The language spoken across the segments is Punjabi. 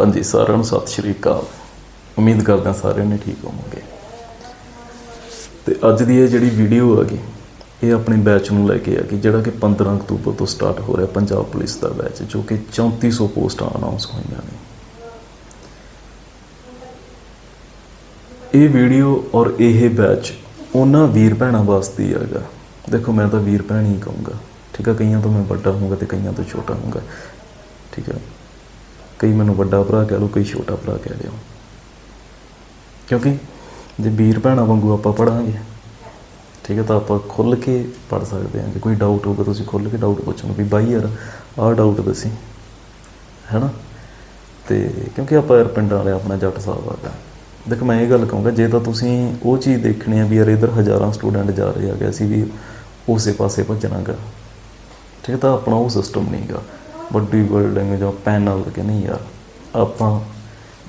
ਹਾਂਜੀ, ਸਾਰਿਆਂ ਨੂੰ ਸਤਿ ਸ਼੍ਰੀ ਅਕਾਲ। ਉਮੀਦ ਕਰਦਾ ਸਾਰਿਆਂ ਨੇ ਠੀਕ ਹੋਵੋਗੇ। ਤੇ ਅੱਜ ਦੀ ਇਹ ਜਿਹੜੀ ਵੀਡੀਓ ਹੈਗੀ, ਇਹ ਆਪਣੇ ਬੈਚ ਨੂੰ ਲੈ ਕੇ ਆ ਕਿ ਜਿਹੜਾ ਕਿ 15 ਅਕਤੂਬਰ ਤੋਂ ਸਟਾਰਟ ਹੋ ਰਿਹਾ ਪੰਜਾਬ ਪੁਲਿਸ ਦਾ ਬੈਚ ਜੋ ਕਿ 3400 ਪੋਸਟਾਂ ਅਨਾਉਂਸ ਹੋਈਆਂ ਨੇ। ਇਹ ਵੀਡੀਓ ਔਰ ਇਹ ਬੈਚ ਉਹਨਾਂ ਵੀਰ ਭੈਣਾਂ ਵਾਸਤੇ ਹੀ ਹੈਗਾ। ਦੇਖੋ, ਮੈਂ ਤਾਂ ਵੀਰ ਭੈਣ ਹੀ ਕਹੂੰਗਾ। ਠੀਕ ਆ, ਕਈਆਂ ਤੋਂ ਮੈਂ ਵੱਡਾ ਹੋਊਂਗਾ ਤੇ ਕਈਆਂ ਤੋਂ ਛੋਟਾ ਹੋਊਗਾ। ਠੀਕ ਹੈ ਕਈ ਮੈਨੂੰ ਵੱਡਾ ਭਰਾ ਕਹਿ ਲਓ, ਕਈ ਛੋਟਾ ਭਰਾ ਕਹਿ ਲਿਓ ਕਿਉਂਕਿ ਜੇ ਵੀਰ ਭੈਣਾਂ ਵਾਂਗੂ ਆਪਾਂ ਪੜਾਂਗੇ ਠੀਕ ਹੈ, ਤਾਂ ਆਪਾਂ ਖੁੱਲ ਕੇ ਪੜ ਸਕਦੇ ਹਾਂ। ਜੇ ਕੋਈ ਡਾਊਟ ਹੋਊਗਾ, ਤੁਸੀਂ ਖੁੱਲ ਕੇ ਡਾਊਟ ਪੁੱਛੋਗੇ ਵੀ, ਬਾਈ ਯਾਰ, ਆਹ ਡਾਊਟ ਦੱਸੀ। ਹੈਨਾ? ਤੇ ਕਿਉਂਕਿ ਆਪਾਂ ਯਾਰ ਪਿੰਡਾਂ ਵਾਲੇ, ਆਪਣਾ ਜੱਟ ਸਾਹਿਬ ਆਗਾ ਦੇਖ, ਮੈਂ ਇਹ ਗੱਲ ਕਹੂੰਗਾ, ਜੇ ਤਾਂ ਤੁਸੀਂ ਉਹ ਚੀਜ਼ ਦੇਖਣੀ ਆ ਵੀ ਯਾਰ ਇਧਰ ਹਜ਼ਾਰਾਂ ਸਟੂਡੈਂਟ ਜਾ ਰਹੇ ਆ ਗਏ ਅਸੀਂ ਵੀ ਉਸੇ ਪਾਸੇ ਭੱਜਣਾਗਾ ਠੀਕ ਹੈ, ਤਾਂ ਆਪਣਾ ਉਹ ਸਿਸਟਮ ਨਹੀਂਗਾ ਵੱਡੀ ਬਿਲਡਿੰਗ ਜਾਂ ਪੈਨਲ ਕਿ ਨਹੀਂ ਯਾਰ, ਆਪਾਂ,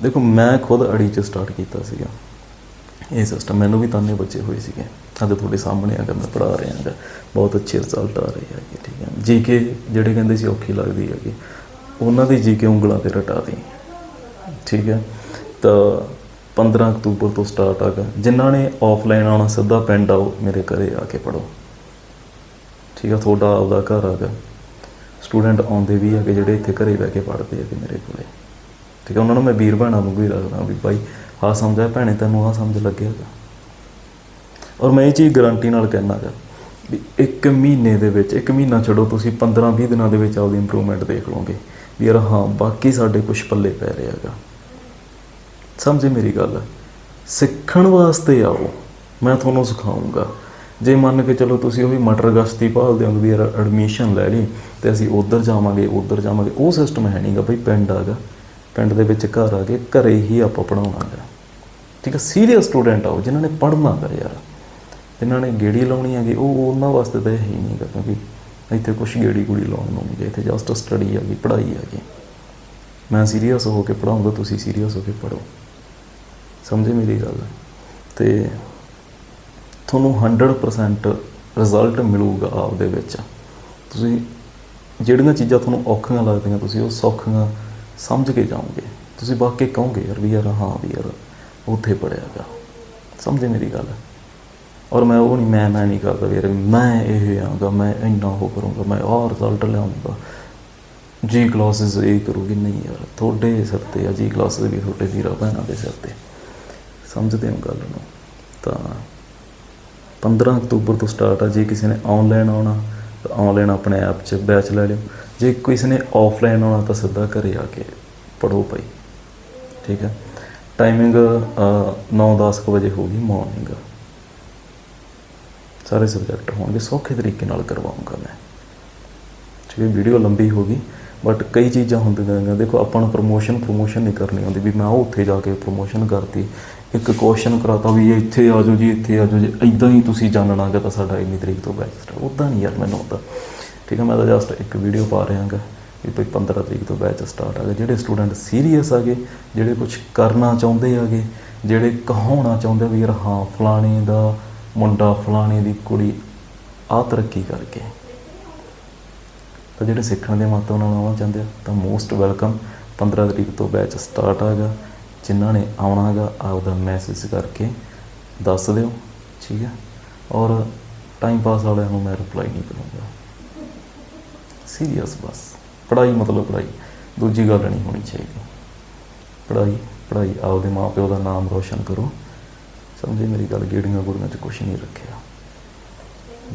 ਦੇਖੋ ਮੈਂ ਖੁਦ ਅੜੀ ਚ ਸਟਾਰਟ ਕੀਤਾ ਸੀਗਾ। ਇਹ ਸਿਸਟਮ ਮੈਨੂੰ ਵੀ ਤਾਨੇ ਬੱਚੇ ਹੋਏ ਸੀਗੇ। ਅੱਜ ਤੁਹਾਡੇ ਸਾਹਮਣੇ ਆ ਕੇ ਮੈਂ ਪੜਾ ਰਿਹਾ ਹਾਂ ਬਹੁਤ ਅੱਛੇ ਰਿਜ਼ਲਟ ਆ ਰਹੇ ਹੈਗੇ, ਠੀਕ ਹੈ। ਜੀਕੇ ਜਿਹੜੇ ਕਹਿੰਦੇ ਸੀ ਔਖੀ ਲੱਗਦੀ ਹੈਗੀ, ਉਹਨਾਂ ਦੀ ਜੀਕੇ ਉਂਗਲਾਂ ਤੇ ਰਟਾ ਦੀ। ਠੀਕ ਹੈ। ਤਾਂ 15 ਅਕਤੂਬਰ ਤੋਂ ਸਟਾਰਟ ਆਗਾ ਜਿਨ੍ਹਾਂ ਨੇ ਆਫਲਾਈਨ ਆਉਣਾ ਸਿੱਧਾ ਪਿੰਡ ਆਓ, ਮੇਰੇ ਘਰੇ ਆ ਕੇ ਪੜੋ ਠੀਕ ਆ ਤੁਹਾਡਾ ਆਪਦਾ ਘਰ ਆਗਾ ਸਟੂਡੈਂਟ ਆਉਂਦੇ ਵੀ ਹੈਗੇ ਜਿਹੜੇ ਇੱਥੇ ਘਰੇ ਬਹਿ ਕੇ ਪੜ੍ਹਦੇ ਹੈਗੇ ਮੇਰੇ ਕੋਲੇ। ਠੀਕ ਹੈ, ਉਹਨਾਂ ਨੂੰ ਮੈਂ ਵੀਰ ਭੈਣਾਂ ਵਾਂਗੂ ਹੀ ਰੱਖਦਾ ਵੀ ਬਾਈ, ਆਹ ਸਮਝਿਆ ਭੈਣੇ, ਤੈਨੂੰ ਆਹ ਸਮਝ ਲੱਗਿਆਗਾ ਔਰ ਮੈਂ ਇਹ ਚੀਜ਼ ਗਾਰੰਟੀ ਨਾਲ ਕਹਿਣਾਗਾ ਵੀ ਇੱਕ ਮਹੀਨੇ ਦੇ ਵਿੱਚ, ਇੱਕ ਮਹੀਨਾ ਛੱਡੋ, ਤੁਸੀਂ 15-20 ਦਿਨਾਂ ਦੇ ਵਿੱਚ ਆਪਦੀ ਇੰਪਰੂਵਮੈਂਟ ਦੇਖ ਲਓਗੇ ਵੀ ਯਾਰ ਹਾਂ, ਬਾਕੀ ਸਾਡੇ ਕੁਝ ਪੱਲੇ ਪੈ ਰਿਹਾ ਹੈਗਾ। ਸਮਝੇ ਮੇਰੀ ਗੱਲ? ਸਿੱਖਣ ਵਾਸਤੇ ਆਓ, ਮੈਂ ਤੁਹਾਨੂੰ ਸਿਖਾਉਂਗਾ ਜੇ ਮੰਨ ਕੇ ਚਲੋ ਤੁਸੀਂ ਉਹੀ ਮਟਰ ਗਸ਼ਤੀ ਭਾਲਦੇ ਹੋ ਵੀ ਯਾਰ ਐਡਮਿਸ਼ਨ ਲੈ ਲਈ, ਤੇ ਅਸੀਂ ਉਧਰ ਜਾਵਾਂਗੇ ਉਧਰ ਜਾਵਾਂਗੇ, ਉਹ ਸਿਸਟਮ ਹੈ ਨਹੀਂਗਾ ਬਈ ਪਿੰਡ ਆਗਾ। ਪਿੰਡ ਦੇ ਵਿੱਚ ਘਰ ਆ ਕੇ ਘਰੇ ਹੀ ਆਪਾਂ ਪੜਾਉਣਾਗਾ ਠੀਕ ਹੈ ਸੀਰੀਅਸ ਸਟੂਡੈਂਟ ਆਓ ਜਿਨ੍ਹਾਂ ਨੇ ਪੜ੍ਹਨਾ ਗਾ ਯਾਰ। ਜਿਨ੍ਹਾਂ ਨੇ ਗੇੜੀ ਲਾਉਣੀ ਹੈਗੀ, ਉਹ ਉਹਨਾਂ ਵਾਸਤੇ ਤਾਂ ਇਹ ਹੀ ਨਹੀਂਗਾ ਕਿਉਂਕਿ ਇੱਥੇ ਕੁਝ ਗੇੜੀ ਗੁੜੀ ਲਾਉਣ ਨੂੰ ਨਹੀਂ ਇੱਥੇ ਜਸਟ ਸਟੱਡੀ ਹੈਗੀ ਪੜ੍ਹਾਈ ਹੈਗੀ ਮੈਂ ਸੀਰੀਅਸ ਹੋ ਕੇ ਪੜਾਉਂਗਾ ਤੁਸੀਂ ਸੀਰੀਅਸ ਹੋ ਕੇ ਪੜੋ ਸਮਝੇ ਮੇਰੀ ਗੱਲ? ਤੇ ਤੁਹਾਨੂੰ 100% ਰਿਜ਼ਲਟ ਮਿਲੂਗਾ ਆਪਦੇ ਵਿੱਚ। ਤੁਸੀਂ ਜਿਹੜੀਆਂ ਚੀਜ਼ਾਂ ਤੁਹਾਨੂੰ ਔਖੀਆਂ ਲੱਗਦੀਆਂ, ਤੁਸੀਂ ਉਹ ਸੌਖੀਆਂ ਸਮਝ ਕੇ ਜਾਓਗੇ। ਤੁਸੀਂ ਵਾਕਈ ਕਹੋਗੇ, ਯਾਰ ਵੀ ਯਾਰ, ਹਾਂ ਵੀ ਯਾਰ, ਉੱਥੇ ਪੜਿਆਗਾ ਸਮਝੇ ਮੇਰੀ ਗੱਲ? ਔਰ ਮੈਂ ਉਹ ਨਹੀਂ, ਮੈਂ ਮੈਂ ਨਹੀਂ ਕਰਦਾ ਵੀ ਯਾਰ, ਮੈਂ ਇਹ ਆਂਗਾ ਮੈਂ ਇੰਨਾ ਹੋ ਕਰੂੰਗਾ, ਮੈਂ ਆਹ ਰਿਜ਼ਲਟ ਲਿਆਉਂਗਾ। ਜੀ ਕਲਾਸਿਸ ਇਹ ਕਰੂਗੀ, ਨਹੀਂ ਯਾਰ, ਤੁਹਾਡੇ ਸਿਰ ਤੇ ਆ ਜੀ ਕਲਾਸਿਸ ਵੀ ਤੁਹਾਡੇ ਵੀਰਾਂ ਭੈਣਾਂ ਦੇ ਸਿਰ ਤੇ। ਸਮਝਦੇ ਹੋ ਗੱਲ ਨੂੰ? ਤਾਂ 15 ਅਕਤੂਬਰ ਤੋਂ ਸਟਾਰਟ ਆ, ਜੇ ਕਿਸੇ ਨੇ ਆਨਲਾਈਨ ਆਉਣਾ, ਤਾਂ ਆਨਲਾਈਨ ਆਪਣੇ ਐਪ 'ਚ ਬੈਚ ਲੈ ਲਿਓ। ਜੇ ਕਿਸੇ ਨੇ ਆਫਲਾਈਨ ਆਉਣਾ, ਤਾਂ ਸਿੱਧਾ ਘਰੇ ਆ ਕੇ ਪੜੋ ਭਾਈ। ਠੀਕ ਹੈ ਟਾਈਮਿੰਗ 9-10 ਵਜੇ ਹੋਗੀ ਮਾਰਨਿੰਗ ਸਾਰੇ ਸਬਜੈਕਟ ਹੋਣਗੇ, ਸੌਖੇ ਤਰੀਕੇ ਨਾਲ ਕਰਵਾਉਂਗਾ ਮੈਂ। ਠੀਕ ਹੈ ਵੀਡੀਓ ਲੰਬੀ ਹੋਗੀ ਬਟ ਕਈ ਚੀਜ਼ਾਂ ਹੁੰਦੀਆਂ ਨੇ ਦੇਖੋ ਆਪਾਂ ਨੂੰ ਪ੍ਰੋਮੋਸ਼ਨ ਪ੍ਰੋਮੋਸ਼ਨ ਨਹੀਂ ਕਰਨੀ ਹੁੰਦੀ ਵੀ ਮੈਂ ਉਹ ਉੱਥੇ ਜਾ ਕੇ ਪ੍ਰੋਮੋਸ਼ਨ ਕਰਤੀ। ਇੱਕ ਕੁਐਸਚਨ ਕਰਾਤਾ ਵੀ ਇਹ ਇੱਥੇ ਆ ਜਾਓ ਜੀ, ਇੱਥੇ ਆ ਜਾਓ ਜੀ ਇਦਾਂ ਹੀ ਤੁਸੀਂ ਜਾਣਨਾਗਾ ਤਾਂ ਸਾਡਾ ਇੰਨੀ ਤਰੀਕ ਤੋਂ ਬੈਚ ਸਟਾਰਟ ਉਦਾਂ ਨਹੀਂ ਯਾਰ ਮੈਨੂੰ ਹੁੰਦਾ ਠੀਕ ਹੈ ਮੈਂ ਤਾਂ ਜਸਟ ਇੱਕ ਵੀਡੀਓ ਪਾ ਰਿਹਾਗਾ ਵੀ ਭਾਈ 15 ਤਰੀਕ ਤੋਂ ਬੈਚ ਸਟਾਰਟ ਆ ਆਗਾ ਜਿਹੜੇ ਸਟੂਡੈਂਟ ਸੀਰੀਅਸ ਆਗੇ ਜਿਹੜੇ ਕੁਝ ਕਰਨਾ ਚਾਹੁੰਦੇ ਆਗੇ ਜਿਹੜੇ ਕਹਾਉਣਾ ਚਾਹੁੰਦੇ ਵੀ ਯਾਰ ਹਾਂ, ਫਲਾਣੇ ਦਾ ਮੁੰਡਾ, ਫਲਾਣੇ ਦੀ ਕੁੜੀ ਆ ਤਰੱਕੀ ਕਰਕੇ। ਤਾਂ ਜਿਹੜੇ ਸਿੱਖਣ ਦੇ ਮਹੱਤਵ ਨਾਲ ਆਉਣਾ ਚਾਹੁੰਦੇ ਆ, ਤਾਂ ਮੋਸਟ ਵੈਲਕਮ 15 ਤਰੀਕ ਤੋਂ ਬੈਚ ਸਟਾਰਟ ਆਗਾ ਜਿਨ੍ਹਾਂ ਨੇ ਆਉਣਾ ਹੈਗਾ ਆਪਦਾ ਮੈਸੇਜ ਕਰਕੇ ਦੱਸ ਦਿਓ, ਠੀਕ ਹੈ ਔਰ ਟਾਈਮ ਪਾਸ ਵਾਲਿਆਂ ਨੂੰ ਮੈਂ ਰਿਪਲਾਈ ਨਹੀਂ ਕਰੂੰਗਾ। ਸੀਰੀਅਸ ਬਸ। ਪੜ੍ਹਾਈ ਮਤਲਬ ਪੜ੍ਹਾਈ। ਦੂਜੀ ਗੱਲ ਨਹੀਂ ਹੋਣੀ ਚਾਹੀਦੀ। ਪੜ੍ਹਾਈ ਪੜ੍ਹਾਈ। ਆਪਦੇ ਮਾਪਿਓ ਦਾ ਨਾਮ ਰੋਸ਼ਨ ਕਰੋ। ਸਮਝੇ ਮੇਰੀ ਗੱਲ? ਗੇੜੀਆਂ ਗੁੜੀਆਂ 'ਚ ਕੁਝ ਨਹੀਂ ਰੱਖਿਆ।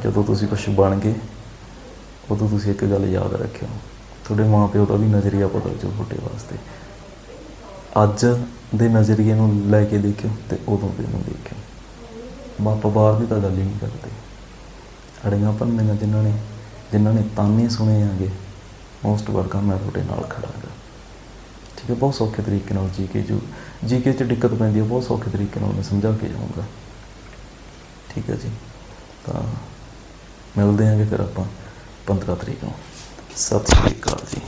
ਜਦੋਂ ਤੁਸੀਂ ਕੁਝ ਬਣ ਗਏ ਉਦੋਂ ਤੁਸੀਂ ਇੱਕ ਗੱਲ ਯਾਦ ਰੱਖਿਓ। ਤੁਹਾਡੇ ਮਾਪਿਓ ਦਾ ਵੀ ਨਜ਼ਰੀਆ ਬਦਲ ਜਾਊ ਤੁਹਾਡੇ ਵਾਸਤੇ। ਅੱਜ ਦੇ ਨਜ਼ਰੀਏ ਨੂੰ ਲੈ ਕੇ ਦੇਖਿਓ ਤੇ ਉਦੋਂ ਦੇ ਨੂੰ ਦੇਖਿਓ। ਮਾਪਾ ਬਾਹਰ ਦੀ ਤਾਂ ਗੱਲ ਹੀ ਨਹੀਂ ਕਰਦੇ। ਅੜੀਆਂ ਭੰਨੀਆਂ ਜਿਨ੍ਹਾਂ ਨੇ ਜਿਨ੍ਹਾਂ ਨੇ ਤਾਨੇ ਸੁਣੇ ਆਗੇ ਮੋਸਟ ਵੈਲਕਮ ਮੈਂ ਤੁਹਾਡੇ ਨਾਲ ਖੜਾ ਹਾਂ ਠੀਕ ਹੈ, ਬਹੁਤ ਸੌਖੇ ਤਰੀਕੇ ਨਾਲ ਜੀਕੇ ਜੋ ਜੀਕੇ 'ਚ ਦਿੱਕਤ ਪੈਂਦੀ ਹੈ, ਬਹੁਤ ਸੌਖੇ ਤਰੀਕੇ ਨਾਲ ਮੈਂ ਸਮਝਾ ਕੇ ਜਾਊਂਗਾ। ਠੀਕ ਹੈ ਜੀ। ਤਾਂ ਮਿਲਦੇ ਆਂਗੇ ਫਿਰ ਆਪਾਂ। 15 ਤਰੀਕ ਨੂੰ। ਸਤਿ ਸ਼੍ਰੀ ਅਕਾਲ ਜੀ।